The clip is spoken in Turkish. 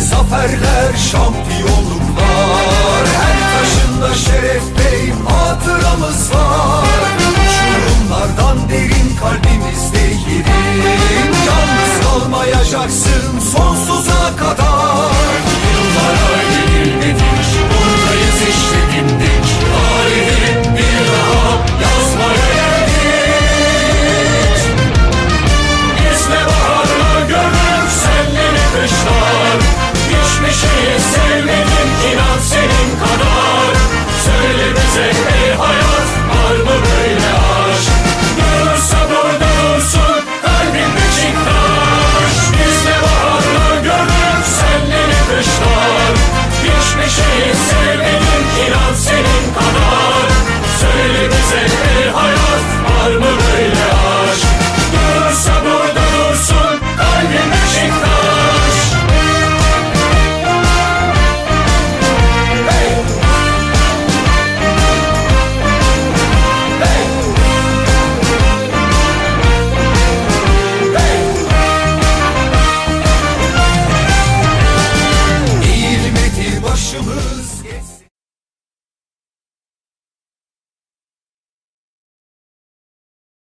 zaferler şampiyonluklar.